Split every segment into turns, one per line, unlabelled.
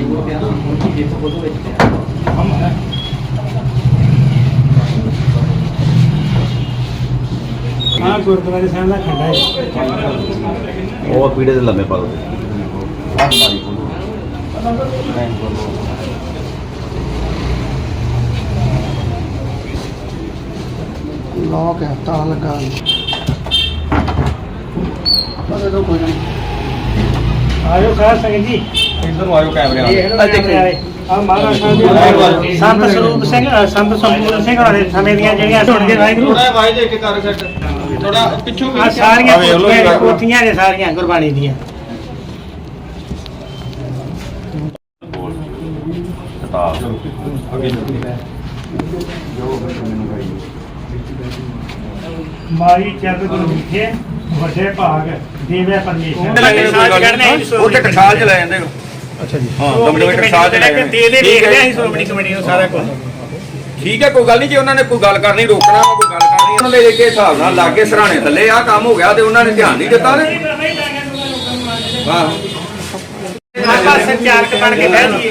Flyover ਪਿਆ ਨਾ ਹੁਣ ਕੀ ਦੇਖੋ ਬੋਲੋ ਵਿੱਚ ਪਿਆ
ਹਾਂ ਗੁਰਦੁਆਰੇ ਸਾਹਿਬ ਦਾ ਖੰਡਾ ਹੈ
ਉਹ ਪੀੜੇ ਦੇ ਲੰਮੇ ਪਾ ਦੋ
ਲੋਕ ਹੈ ਤਾਲਾ ਲੱਗਾ ਬਸ ਦੋ ਕੋਈ ਨਹੀਂ
ਆਇਓ ਸਾਧ ਸੰਗਤ ਜੀ।
ਇੱਧਰ ਨੂੰ ਆਇਓ ਕੈਮਰੇ
ਆ ਦੇਖੋ ਆ ਮਹਾਰਾਜ ਸਾਹਿਬ ਦੇ ਸੰਤ ਸਰੂਪ ਸਿੰਘ ਅ, ਸੰਤ ਸੰਪੂਰਨ ਸਿੰਘ ਹੋਰਾਂ ਦੇ ਸਮੇਂ ਦੀਆਂ ਜਿਹੜੀਆਂ ਸੁਣ ਕੇ ਵਾਹਿਗੁਰੂ।
ਥੋੜਾ ਵਾਈ ਦੇ ਕੇ ਕਰ ਸੈੱਟ ਥੋੜਾ ਪਿੱਛੋਂ
ਆ ਸਾਰੀਆਂ ਕੋਠੀਆਂ ਕੋਠੀਆਂ ਨੇ ਸਾਰੀਆਂ ਗੁਰਬਾਣੀ ਦੀਆਂ। ਮਾਰੀ ਚੰਦ ਗੁਰੂ ਵਿਖੇ। ਵੱਡੇ ਭਾਗ ਦੇਵੇ ਪਰਮੇਸ਼ਰ।
ਉਹ ਤੇ ਟਕਸਾਲ ਚ ਲੈ ਜਾਂਦੇ ਅੱਛਾ ਜੀ। ਹਾਂ ਦਮਦਮੇ ਟਕਸਾਲ ਚ ਲੈ ਜਾਂਦੇ।
ਦੇ ਦੇ ਦੇਖ ਲਿਆ ਸੀ ਸ਼੍ਰੋਮਣੀ ਕਮੇਟੀ ਨੂੰ ਸਾਰਾ ਕੁਝ।
ਠੀਕ ਹੈ ਕੋਈ ਗੱਲ ਨਹੀਂ ਜੇ ਉਹਨਾਂ ਨੇ ਕੋਈ ਗੱਲ ਕਰਨੀ ਰੋਕਣਾ ਕੋਈ ਗੱਲ ਕਰਨੀ ਉਹਨਾਂ ਦੇ ਕੇ ਹਿਸਾਬ ਨਾਲ ਲਾ ਕੇ ਸਰਾਣੇ ਥੱਲੇ ਆ ਕੰਮ ਹੋ ਗਿਆ ਤੇ ਉਹਨਾਂ ਨੇ ਧਿਆਨ ਨਹੀਂ ਦਿੱਤਾ ਤੇ। ਵਾਹ
ਆਪਾਂ ਸੰਚਾਲਕ ਬਣ ਕੇ ਬਹਿ ਜਾਈਏ।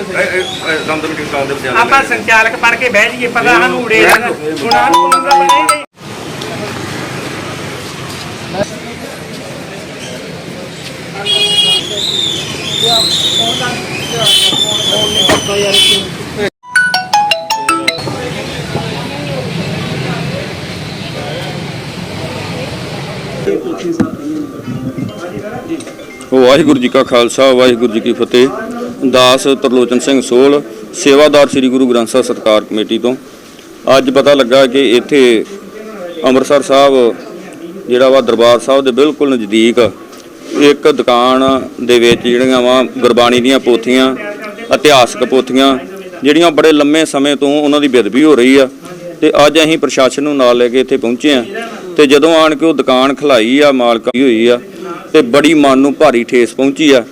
ਦਮਦਮੇ ਟਕਸਾਲ ਦੇ ਵਿਚਾਲੇ
ਆਪਾਂ ਸੰਚਾਲਕ ਬਣ ਕੇ ਬਹਿ ਜਾਈਏ ਪਤਾ ਸਾਨੂੰ ਉੜੇ ਹੁਣ ਆਹ ਨੂੰ ਹੀ ਨਹੀਂ।
ਵਾਹਿਗੁਰੂ ਜੀ ਕਾ ਖਾਲਸਾ, ਵਾਹਿਗੁਰੂ ਜੀ ਕੀ ਫਤਿਹ। ਦਾਸ ਤਰਲੋਚਨ ਸਿੰਘ ਸੋਲ, ਸੇਵਾਦਾਰ ਸ੍ਰੀ ਗੁਰੂ ਗ੍ਰੰਥ ਸਾਹਿਬ ਸਤਕਾਰ ਕਮੇਟੀ ਤੋਂ। ਅੱਜ ਪਤਾ ਲੱਗਾ ਕਿ ਇੱਥੇ ਅੰਮ੍ਰਿਤਸਰ ਸਾਹਿਬ, ਜਿਹੜਾ ਵਾ ਦਰਬਾਰ ਸਾਹਿਬ ਦੇ ਬਿਲਕੁਲ ਨਜ਼ਦੀਕ ਇੱਕ ਦੁਕਾਨ ਦੇ ਵਿੱਚ ਜਿਹੜੀਆਂ ਵਾ ਗੁਰਬਾਣੀ ਦੀਆਂ ਪੋਥੀਆਂ, ਇਤਿਹਾਸਕ ਪੋਥੀਆਂ, ਜਿਹੜੀਆਂ ਬੜੇ ਲੰਮੇ ਸਮੇਂ ਤੋਂ ਉਹਨਾਂ ਦੀ ਬੇਦਬੀ ਹੋ ਰਹੀ ਆ। ਤੇ ਅੱਜ ਅਸੀਂ ਪ੍ਰਸ਼ਾਸਨ ਨੂੰ ਨਾਲ ਲੈ ਕੇ ਇੱਥੇ ਪਹੁੰਚੇ ਆ। ਤੇ ਜਦੋਂ ਆਣ ਕੇ ਉਹ ਦੁਕਾਨ ਖਲਾਈ ਆ ਮਾਲਕਾਂ ਦੀ ਹੋਈ ਆ, ਤੇ ਬੜੀ ਮਨ ਨੂੰ ਭਾਰੀ ਠੇਸ ਪਹੁੰਚੀ ਆ।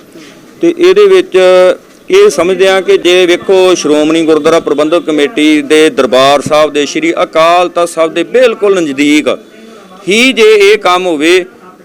ਤੇ ਇਹਦੇ ਵਿੱਚ ਇਹ ਸਮਝਦੇ ਆ ਕਿ ਜੇ ਵੇਖੋ ਸ਼੍ਰੋਮਣੀ ਗੁਰਦੁਆਰਾ ਪ੍ਰਬੰਧਕ ਕਮੇਟੀ ਦੇ ਦਰਬਾਰ ਸਾਹਿਬ ਦੇ ਸ੍ਰੀ ਅਕਾਲ ਤਖਤ ਸਾਹਿਬ ਦੇ ਬਿਲਕੁਲ ਨਜ਼ਦੀਕ ਹੀ ਜੇ ਇਹ ਕੰਮ ਹੋਵੇ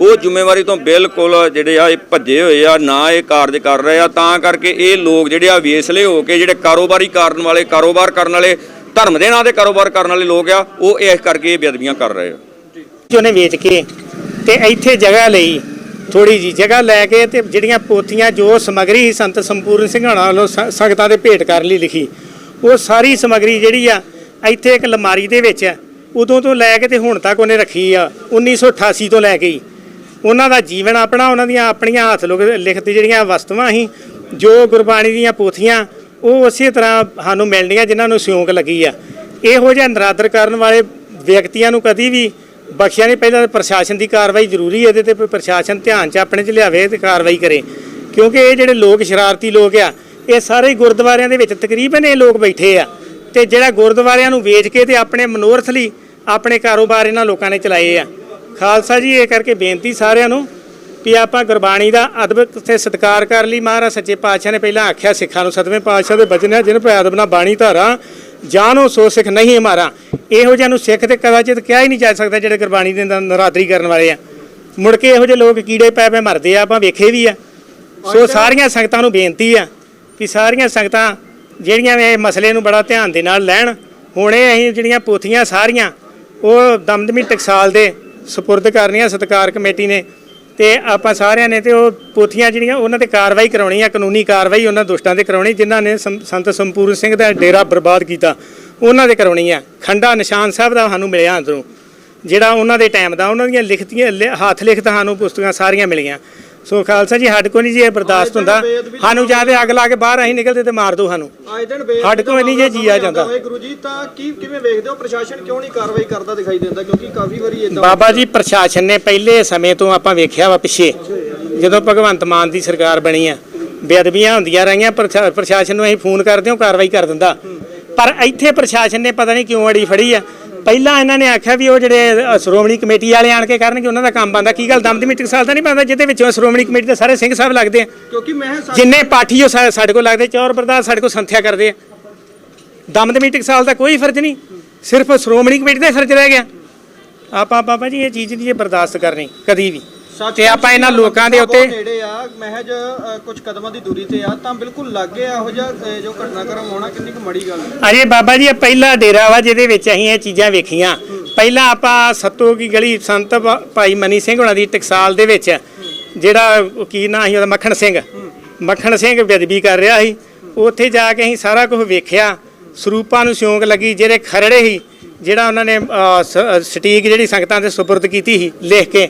ਉਹ ਜ਼ਿੰਮੇਵਾਰੀ ਤੋਂ ਬਿਲਕੁਲ ਜਿਹੜੇ ਆ, ਇਹ ਭੱਜੇ ਹੋਏ ਆ, ਨਾ ਇਹ ਕਾਰਜ ਕਰ ਰਹੇ ਆ, ਤਾਂ ਕਰਕੇ ਇਹ ਲੋਕ ਜਿਹੜੇ ਆ ਵੇਸਲੇ ਹੋ ਕੇ ਜਿਹੜੇ ਕਾਰੋਬਾਰੀ ਕਰਨ ਵਾਲੇ, ਕਾਰੋਬਾਰ ਕਰਨ ਵਾਲੇ, ਧਰਮ ਦੇ ਨਾਂ ਤੇ ਕਾਰੋਬਾਰ ਕਰਨ ਵਾਲੇ ਲੋਕ ਆ, ਉਹ ਇਸ ਕਰਕੇ ਇਹ ਬੇਅਦਬੀਆਂ ਕਰ ਰਹੇ ਆ।
ਉਹਨੇ ਵੇਚ ਕੇ ਤੇ ਇੱਥੇ ਜਗ੍ਹਾ ਲਈ ਥੋੜੀ ਜੀ ਜਗ੍ਹਾ ਲੈ ਕੇ ਤੇ ਜਿਹੜੀਆਂ ਪੋਥੀਆਂ ਜੋ ਸਮਗਰੀ ਸੀ, ਸੰਤ ਸੰਪੂਰਨ ਸਿੰਘਾਣਾ ਵੱਲੋਂ ਸ- ਸੰਗਤਾਂ ਦੇ ਭੇਟ ਕਰਨ ਲਈ ਲਿਖੀ, ਉਹ ਸਾਰੀ ਸਮਗਰੀ ਜਿਹੜੀ ਆ, ਇੱਥੇ ਇੱਕ ਲਮਾਰੀ ਦੇ ਵਿੱਚ ਆ, ਉਦੋਂ ਤੋਂ ਲੈ ਕੇ ਤੇ ਹੁਣ ਤੱਕ ਉਹਨੇ ਰੱਖੀ ਆ 1988 ਤੋਂ ਲੈ ਕੇ ਹੀ। ਉਹਨਾਂ ਦਾ ਜੀਵਨ ਆਪਣਾ, ਉਹਨਾਂ ਦੀਆਂ ਆਪਣੀਆਂ ਹੱਥ ਲੋਕ ਲਿਖਤ ਜਿਹੜੀਆਂ ਵਸਤੂਆਂ ਸੀ, ਜੋ ਗੁਰਬਾਣੀ ਦੀਆਂ ਪੋਥੀਆਂ, ਉਹ ਉਸੇ ਤਰ੍ਹਾਂ ਸਾਨੂੰ ਮਿਲਣੀਆਂ ਜਿਨ੍ਹਾਂ ਨੂੰ ਸਿਉਂਕ ਲੱਗੀ ਆ। ਇਹੋ ਜਿਹਾ ਨਰਾਦਰ ਕਰਨ ਵਾਲੇ ਵਿਅਕਤੀਆਂ ਨੂੰ ਕਦੀ ਵੀ ਬਖਸ਼ਿਆ ਨਹੀਂ। ਪਹਿਲਾਂ ਪ੍ਰਸ਼ਾਸਨ ਦੀ ਕਾਰਵਾਈ ਜ਼ਰੂਰੀ ਹੈ ਇਹਦੇ ਤੇ ਪ੍ਰਸ਼ਾਸਨ ਧਿਆਨ 'ਚ ਆਪਣੇ 'ਚ ਲਿਆਵੇ ਤੇ ਕਾਰਵਾਈ ਕਰੇ। ਕਿਉਂਕਿ ਇਹ ਜਿਹੜੇ ਲੋਕ ਸ਼ਰਾਰਤੀ ਲੋਕ ਆ, ਇਹ ਸਾਰੇ ਗੁਰਦੁਆਰਿਆਂ ਦੇ ਵਿੱਚ ਤਕਰੀਬਨ ਇਹ ਲੋਕ ਬੈਠੇ ਆ। ਤੇ ਜਿਹੜਾ ਗੁਰਦੁਆਰਿਆਂ ਨੂੰ ਵੇਚ ਕੇ ਤੇ ਆਪਣੇ ਮਨੋਰਥ ਲਈ ਆਪਣੇ ਕਾਰੋਬਾਰ ਇਹਨਾਂ ਲੋਕਾਂ ਨੇ ਚਲਾਏ ਆ। ਖਾਲਸਾ ਜੀ ਇਹ ਕਰਕੇ ਬੇਨਤੀ ਸਾਰਿਆਂ ਨੂੰ ਵੀ ਆਪਾਂ ਗੁਰਬਾਣੀ ਦਾ ਅਦਬ ਤੇ ਸਤਿਕਾਰ ਕਰ ਲਈ। ਮਹਾਰਾਜ ਸੱਚੇ ਪਾਤਸ਼ਾਹ ਨੇ ਪਹਿਲਾਂ ਆਖਿਆ ਸਿੱਖਾਂ ਨੂੰ ਸਤਵੇਂ ਪਾਤਸ਼ਾਹ ਦੇ ਬਚਨ ਹੈ ਜਿਨ ਭੈ ਅਦਬ ਨਾ ਬਾਣੀ ਧਾਰਾ ਜਾਨੋ ਸੋ ਸਿੱਖ ਨਹੀਂ ਹਮਾਰਾ ਇਹੋ ਜਿਹਾ ਨੂੰ ਸਿੱਖ ਤੇ ਕਦਾਚਿਤ ਕਿਹਾ ਹੀ ਨਹੀਂ ਜਾ ਸਕਦਾ ਜਿਹੜੇ ਗੁਰਬਾਣੀ ਦੇ ਨਰਾਦਰੀ ਕਰਨ ਵਾਲੇ ਆ। ਮੁੜ ਕੇ ਇਹੋ ਜਿਹੇ ਲੋਕ ਕੀੜੇ ਪੈ ਪੈ ਮਰਦੇ ਆ ਆਪਾਂ ਵੇਖੇ ਵੀ ਆ। ਸੋ ਸਾਰੀਆਂ ਸੰਗਤਾਂ ਨੂੰ ਬੇਨਤੀ ਆ ਕਿ ਸਾਰੀਆਂ ਸੰਗਤਾਂ ਜਿਹੜੀਆਂ ਇਹ ਮਸਲੇ ਨੂੰ ਬੜਾ ਧਿਆਨ ਦੇ ਨਾਲ ਲੈਣ। ਹੁਣ ਅਸੀਂ ਜਿਹੜੀਆਂ ਪੋਥੀਆਂ ਸਾਰੀਆਂ ਉਹ ਦਮਦਮੀ ਟਕਸਾਲ ਦੇ ਸਪੁਰਦ ਕਰਨੀਆਂ ਸਤਕਾਰ ਕਮੇਟੀ ਨੇ ਤੇ ਆਪਾਂ ਸਾਰਿਆਂ ਨੇ ਤੇ ਉਹ ਪੋਥੀਆਂ ਜਿਹੜੀਆਂ ਉਹਨਾਂ ਤੇ ਕਾਰਵਾਈ ਕਰਾਉਣੀ ਆ, ਕਾਨੂੰਨੀ ਕਾਰਵਾਈ ਉਹਨਾਂ ਦੁਸ਼ਟਾਂ ਤੇ ਕਰਾਉਣੀ, ਜਿਨ੍ਹਾਂ ਨੇ ਸੰਤ ਸੰਪੂਰਨ ਸਿੰਘ ਦਾ ਡੇਰਾ ਬਰਬਾਦ ਕੀਤਾ, ਉਹਨਾਂ ਦੇ ਕਰਾਉਣੀ ਆ। ਖੰਡਾ ਨਿਸ਼ਾਨ ਸਾਹਿਬ ਦਾ ਸਾਨੂੰ ਮਿਲਿਆ ਅੰਦਰੋਂ। ਜਿਹੜਾ ਉਹਨਾਂ ਦੇ ਟਾਈਮ ਦਾ, ਉਹਨਾਂ ਦੀਆਂ ਲਿਖਤੀਆਂ, ਲਿ- ਹੱਥ ਲਿਖਤ ਸਾਨੂੰ ਪੁਸਤਕਾਂ ਸਾਰੀਆਂ ਮਿਲੀਆਂ। ਸੋ ਖਾਲਸਾ ਜੀ ਸਾਡੇ ਕੋਲ ਨਹੀਂ ਜੀ ਇਹ ਬਰਦਾਸ਼ਤ ਹੁੰਦਾ। ਸਾਨੂੰ ਜਾਂ ਤੇ ਅੱਗ ਲਾ ਕੇ ਬਾਹਰ ਅਸੀਂ ਨਿਕਲਦੇ ਤੇ ਮਾਰ ਦਿਓ ਸਾਨੂੰ।
ਆਏ ਦਿਨ ਬੇਦ
ਸਾਡੇ ਕੋਲ ਨਹੀਂ ਜੇ ਜੀਆ ਜਾਂਦਾ।
ਗੁਰੂ ਜੀ ਤਾਂ ਕੀ ਕਿਵੇਂ ਵੇਖਦੇ ਹੋ? ਪ੍ਰਸ਼ਾਸਨ ਕਿਉਂ ਨਹੀਂ ਕਾਰਵਾਈ ਕਰਦਾ ਦਿਖਾਈ ਦਿੰਦਾ? ਕਿਉਂਕਿ ਕਾਫੀ ਵਾਰੀ ਇਦਾਂ
ਬਾਬਾ ਜੀ ਪ੍ਰਸ਼ਾਸਨ ਨੇ ਪਹਿਲੇ ਸਮੇਂ ਤੋਂ ਆਪਾਂ ਵੇਖਿਆ ਵਾ ਪਿੱਛੇ। ਜਦੋਂ ਭਗਵੰਤ ਮਾਨ ਦੀ ਸਰਕਾਰ ਬਣੀ ਆ ਬੇਅਦਬੀਆਂ ਹੁੰਦੀਆਂ ਰਹੀਆਂ ਪ੍ਰਸ਼ਾ- ਪ੍ਰਸ਼ਾਸਨ ਨੂੰ ਅਸੀਂ ਫੋਨ ਕਰਦੇ ਹਾਂ ਕਾਰਵਾਈ ਕਰ ਦਿੰਦਾ। ਪਰ ਇੱਥੇ ਪ੍ਰਸ਼ਾਸਨ ਨੇ ਪਤਾ ਨਹੀਂ ਕਿਉਂ ਅੜੀ ਫੜੀ ਆ। ਪਹਿਲਾਂ ਇਹਨਾਂ ਨੇ ਆਖਿਆ ਵੀ ਉਹ ਜਿਹੜੇ ਅ, ਸ਼੍ਰੋਮਣੀ ਕਮੇਟੀ ਵਾਲੇ ਆਣ ਕੇ ਕਰਨਗੇ ਉਹਨਾਂ ਦਾ ਕੰਮ ਬੰਦਾ। ਕੀ ਗੱਲ ਦਮਦਮੀ ਟਕਸਾਲ ਦਾ ਨਹੀਂ ਬੰਦਾ ਜਿਹਦੇ ਵਿੱਚੋਂ ਸ਼੍ਰੋਮਣੀ ਕਮੇਟੀ ਦੇ ਸਾਰੇ ਸਿੰਘ ਸਾਹਿਬ ਲੱਗਦੇ ਆ?
ਕਿਉਂਕਿ ਮੈਂ ਸਾ-
ਜਿੰਨੇ ਪਾਠੀ ਉਹ ਸਾ- ਸਾਡੇ ਕੋਲ ਲੱਗਦੇ ਚੌਰ ਬਰਦਾਸ ਸਾਡੇ ਕੋਲ ਸੰਥਿਆ ਕਰਦੇ ਆ। ਦਮਦਮੀ ਟਕਸਾਲ ਦਾ ਕੋਈ ਫਰਜ਼ ਨਹੀਂ ਸਿਰਫ ਸ਼੍ਰੋਮਣੀ ਕਮੇਟੀ ਦਾ ਹੀ ਫਰਜ਼ ਰਹਿ ਗਿਆ। ਆਪਾਂ ਬਾਬਾ ਜੀ ਇਹ ਚੀਜ਼ ਨਹੀਂ ਜੇ ਬਰਦਾਸ਼ਤ ਕਰਨੀ ਕਦੀ ਵੀ। ਤੇ ਆਪਾਂ ਇਹਨਾਂ ਲੋਕਾਂ ਦੇ ਉੱਤੇ
ਨੇੜੇ ਆ ਮਹਿਜ ਕੁਝ ਕਦਮਾਂ ਦੀ ਦੂਰੀ ਤੇ ਆ ਤਾਂ ਬਿਲਕੁਲ ਲੱਗੇ ਇਹੋ ਜਿਹਾ ਜੋ ਘਟਨਾਕ੍ਰਮ ਹੋਣਾ ਕਿੰਨੀ ਕੁ ਮੜੀ ਗੱਲ ਹੈ।
ਅਜੇ ਬਾਬਾ ਜੀ ਇਹ ਪਹਿਲਾ ਡੇਰਾ ਵਾ ਜਿਹਦੇ ਵਿੱਚ ਅਸੀਂ ਇਹ ਚੀਜ਼ਾਂ ਵੇਖੀਆਂ। ਪਹਿਲਾਂ ਆਪਾਂ ਸੱਤੋ ਕੀ ਗਲੀ ਸੰਤ ਭਾਈ ਮਨੀ ਸਿੰਘ ਹੁਣਾਂ ਦੀ ਟਕਸਾਲ ਦੇ ਵਿੱਚ ਜਿਹੜਾ ਕੀ ਨਾਂ ਸੀ ਉਹਦਾ ਮੱਖਣ ਸਿੰਘ। ਮੱਖਣ ਸਿੰਘ ਬੇਦਬੀ ਕਰ ਰਿਹਾ ਸੀ। ਉੱਥੇ ਜਾ ਕੇ ਅਸੀਂ ਸਾਰਾ ਕੁਝ ਵੇਖਿਆ। ਸਰੂਪਾਂ ਨੂੰ ਸਿਉਂਕ ਲੱਗੀ ਜਿਹੜੇ ਖਰੜੇ ਸੀ ਜਿਹੜਾ ਉਹਨਾਂ ਨੇ ਸਟੀਕ ਜਿਹੜੀ ਸੰਗਤਾਂ ਦੇ ਸੁਪਰਦ ਕੀਤੀ ਸੀ ਲਿਖ ਕੇ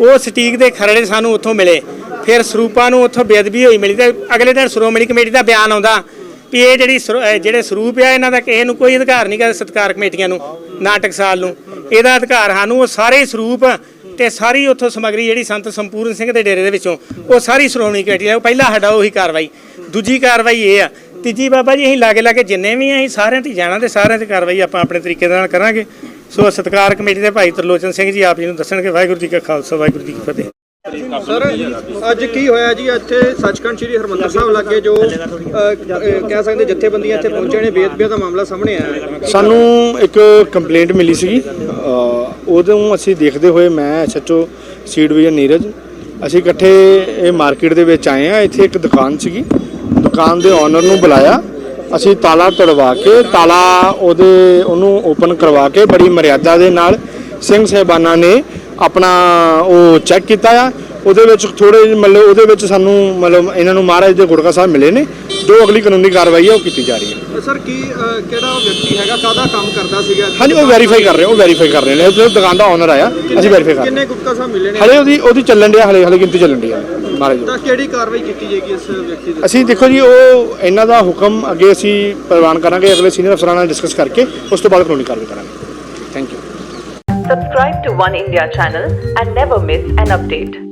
ਉਹ ਸਟੀਕ ਦੇ ਖਰੜੇ ਸਾਨੂੰ ਉੱਥੋਂ ਮਿਲੇ। ਫਿਰ ਸਰੂਪਾਂ ਨੂੰ ਉੱਥੋਂ ਬੇਅਦਬੀ ਹੋਈ ਮਿਲੀ ਤੇ ਅਗਲੇ ਦਿਨ ਸ਼੍ਰੋਮਣੀ ਕਮੇਟੀ ਦਾ ਬਿਆਨ ਆਉਂਦਾ ਵੀ ਇਹ ਜਿਹੜੀ ਸਰੋ- ਜਿਹੜੇ ਸਰੂਪ ਆ ਇਹਨਾਂ ਦਾ ਕਿਸੇ ਨੂੰ ਕੋਈ ਅਧਿਕਾਰ ਨਹੀਂ ਗਾ ਸਤਕਾਰ ਕਮੇਟੀਆਂ ਨੂੰ, ਨਾਟਕ ਸਾਲ ਨੂੰ। ਇਹਦਾ ਅਧਿਕਾਰ ਸਾਨੂੰ ਉਹ ਸਾਰੇ ਸਰੂਪ ਤੇ ਸਾਰੀ ਉੱਥੋਂ ਸਮਗਰੀ ਜਿਹੜੀ ਸੰਤ ਸੰਪੂਰਨ ਸਿੰਘ ਦੇ ਡੇਰੇ ਦੇ ਵਿੱਚੋਂ, ਉਹ ਸਾਰੀ ਸ਼੍ਰੋਮਣੀ ਕਮੇਟੀ ਦਾ ਉਹ ਪਹਿਲਾ ਸਾਡਾ ਉਹੀ ਕਾਰਵਾਈ, ਦੂਜੀ ਕਾਰਵਾਈ ਇਹ ਆ। ਤੀਜੀ ਬਾਬਾ ਜੀ ਅਸੀਂ ਲਾਗੇ ਲਾਗੇ ਜਿੰਨੇ ਵੀ ਆ, ਅਸੀਂ ਸਾਰਿਆਂ ਤੇ ਜਾਣਾ ਤੇ ਸਾਰਿਆਂ ਤੇ ਕਾਰਵਾਈ ਆਪਾਂ ਆਪਣੇ ਤਰੀਕੇ ਦੇ ਨਾਲ ਕਰਾਂਗੇ। ਸੋ ਸਤਕਾਰ ਕਮੇਟੀ ਦੇ ਭਾਈ ਤਰਲੋਚਨ ਸਿੰਘ ਜੀ ਆਪ ਜੀ ਨੂੰ ਦੱਸਣਗੇ ਵਾਹਿਗੁਰੂ ਜੀ ਕਾ ਖਾਲਸਾ ਵਾਹਿਗੁਰੂ ਜੀ ਕੀ ਫਤਿਹ।
ਸਰ ਅੱਜ ਕੀ ਹੋਇਆ ਜੀ? ਇੱਥੇ ਸੱਚਖੰਡ ਸ੍ਰੀ ਹਰਮੰਦਰ ਸਾਹਿਬ ਲਾਗੇ ਜੋ ਕਹਿ ਸਕਦੇ ਜਥੇਬੰਦੀਆਂ ਇੱਥੇ ਪਹੁੰਚੇ ਨੇ ਬੇਦਬੀਆਂ ਦਾ ਮਾਮਲਾ ਸਾਹਮਣੇ ਆਇਆ
ਸਾਨੂੰ ਇੱਕ ਕੰਪਲੇਂਟ ਮਿਲੀ ਸੀਗੀ। ਉਦੋਂ ਅਸੀਂ ਦੇਖਦੇ ਹੋਏ ਮੈਂ ਸੱਚੋ ਸੀ ਡਿਵੀਜ਼ਨ ਨੀਰਜ ਅਸੀਂ ਇਕੱਠੇ ਇਹ ਮਾਰਕੀਟ ਦੇ ਵਿੱਚ ਆਏ ਆ ਇੱਥੇ ਇੱਕ ਦੁਕਾਨ ਸੀਗੀ। ਦੁਕਾਨ ਦੇ ਓਨਰ ਨੂੰ ਬੁਲਾਇਆ। ਅਸੀਂ ਤਾਲਾ ਤੜਵਾ ਕੇ, ਤਾਲਾ ਉਹਦੇ, ਉਹਨੂੰ ਓਪਨ ਕਰਵਾ ਕੇ ਬੜੀ ਮਰਿਆਦਾ ਦੇ ਨਾਲ ਸਿੰਘ ਸਾਹਿਬਾਨਾਂ ਨੇ ਆਪਣਾ ਉਹ ਚੈੱਕ ਕੀਤਾ ਆ। ਉਹਦੇ ਵਿੱਚ ਥੋੜੇ ਮਤਲਬ ਉਹਦੇ ਵਿੱਚ ਸਾਨੂੰ ਮਤਲਬ ਇਹਨਾਂ ਨੂੰ ਮਹਾਰਾਜ ਦੇ ਗੁਰਗਾ ਸਾਹਿਬ ਮਿਲੇ ਨੇ। ਜੋ ਅਗਲੀ ਕਾਨੂੰਨੀ ਕਾਰਵਾਈ ਹੈ ਉਹ ਕੀਤੀ ਜਾ ਰਹੀ ਹੈ।
ਸਰ ਕੀ ਕਿਹੜਾ ਉਹ ਵਿਅਕਤੀ ਹੈਗਾ? ਕਾਹਦਾ ਕੰਮ ਕਰਦਾ ਸੀਗਾ?
ਹਾਂਜੀ ਉਹ ਵੈਰੀਫਾਈ ਕਰ ਰਹੇ ਉਹ ਵੈਰੀਫਾਈ ਕਰ ਰਹੇ ਨੇ। ਉਹ ਦੁਕਾਨ ਦਾ ਓਨਰ ਆਇਆ ਅਸੀਂ ਵੈਰੀਫਾਈ ਕਰ ਰਹੇ
ਕਿੰਨੇ ਗੁਪਤਾ ਸਾਹਿਬ ਮਿਲੇ ਨੇ?
ਹਲੇ ਉਹਦੀ ਉਹਦੀ ਚੱਲਣ ਡਿਆ ਹਲੇ ਹਲੇ ਗਿਣਤੀ ਚੱਲਣ ਡਈ ਆ ਮਹਾਰਾਜ।
ਤਾਂ ਕਿਹੜੀ ਕਾਰਵਾਈ ਕੀਤੀ ਜਾਏਗੀ ਇਸ ਵਿਅਕਤੀ ਦੇ
ਅਸੀਂ ਦੇਖੋ ਜੀ ਉਹ ਇਹਨਾਂ ਦਾ ਹੁਕਮ ਅੱਗੇ ਅਸੀਂ ਪ੍ਰਵਾਨ ਕਰਾਂਗੇ ਅਗਲੇ ਸੀਨੀਅਰ ਅਫਸਰਾਂ ਨਾਲ ਡਿਸਕਸ ਕਰਕੇ ਉਸ ਤੋਂ ਬਾਅਦ ਕਾਨੂੰਨੀ ਕਾਰਵਾਈ ਕਰਾਂਗੇ। Thank you
Subscribe to One India channel and never miss an update.